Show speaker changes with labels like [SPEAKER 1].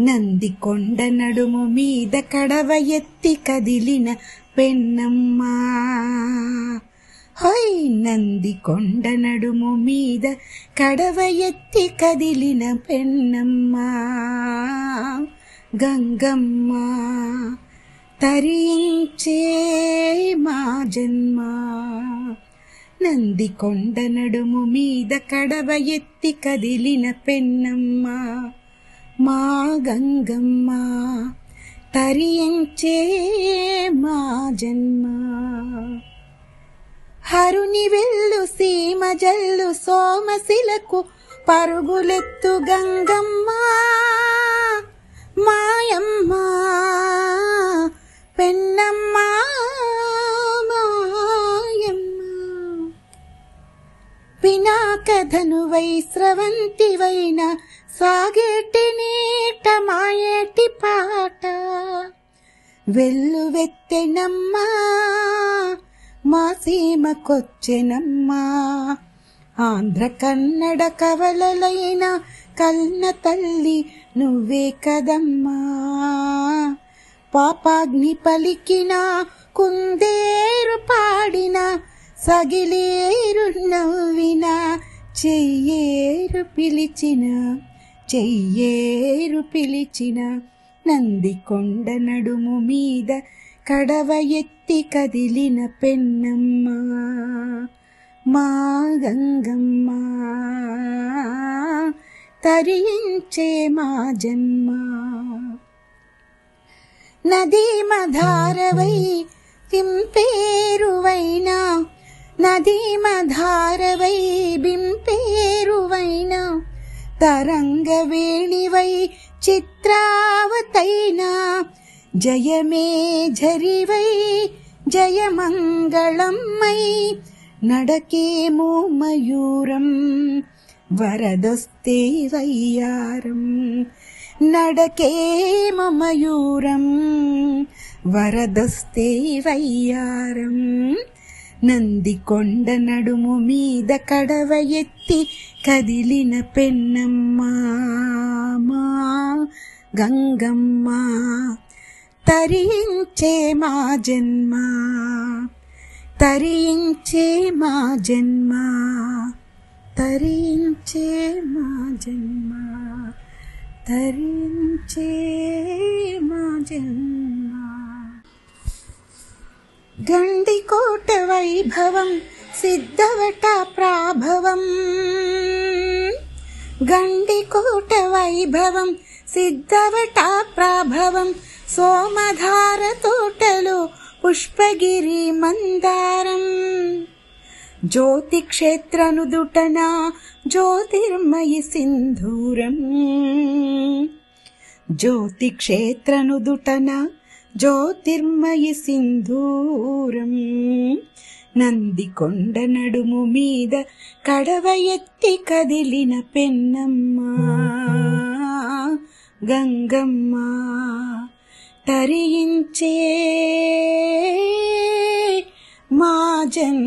[SPEAKER 1] నంది కొండ నడుము మీద కడవ ఎత్తి కదిలిన పెన్నమ్మా. హొయ్ నంది కొండ నడుము మీద కడవ ఎత్తి కదిలిన పెన్నమ్మా. గంగమ్మ తరించే మా జన్మ. నంది కొండ నడుము మీద కడవ ఎత్తి కదిలిన పెన్నమ్మ. మా గంగమ్మ తరియంచే మా జన్మ. హరుని వెల్లు సీమ జల్లు సోమశిలకు పరుగులెత్తు గంగమ్మ. మాయమ్మ. ధనువై స్రవంతివైన సాగేటి నీట మాయేటి పాట. వెల్లువెత్తెనమ్మా మా సీమకొచ్చెనమ్మా. ఆంధ్ర కన్నడ కవలలైన కన్న తల్లి నువ్వే కదమ్మా. పాపాగ్ని పలికిన కుందేరు పాడిన సగిలేరు నవ్విన చెయ్యేరు పిలిచిన చెయ్యేరు పిలిచిన నందికొండ నడుము మీద కడవ ఎత్తి కదిలిన పెన్నమ్మ. మా గంగమ్మ తరించే మా జన్మ. నదీమధారవై కింపేరువైనా నదీమధారవై బిం तरङ्गवेणिवै चित्रावतैना जयमे झरिवै जयमङ्गलं मयि நடக்கே மோமயூரம் வரதஸ்தே வையாரம். நடக்கே மமயூரம் வரதஸ்தே வையாரம். నందికొండ నడుము మీద కడవ ఎత్తి కదిలిన పెన్నమ్మా మా గంగమ్మ. తరించే మా జన్మ తరించే మా జన్మ తరించే మా జన్మ తరించే మా జన్మ. गण्डिकोटवैभवं सिद्धवटप्राभवम् गण्डिकोटवैभवं गण्डिकोट सोमधारतोटलो पुष्पगिरिमन्दारम् ज्योतिक्षेत्रनुदुटना ज्योतिर्मयि सिन्धूरम् ज्योतिक्षेत्रनुदुटना పుష్పగిరి మందారం జ్యోతి క్షేత్రనుదుటన జ్యోతిర్మయి సింధూరం జ్యోతి క్షేత్రనుదుటన జ్యోతిర్మయి సింధూరం నంది కొండ నడుము మీద కడవ ఎత్తి కదిలిన పెన్నమ్మ గంగమ్మ తరించే మా జన్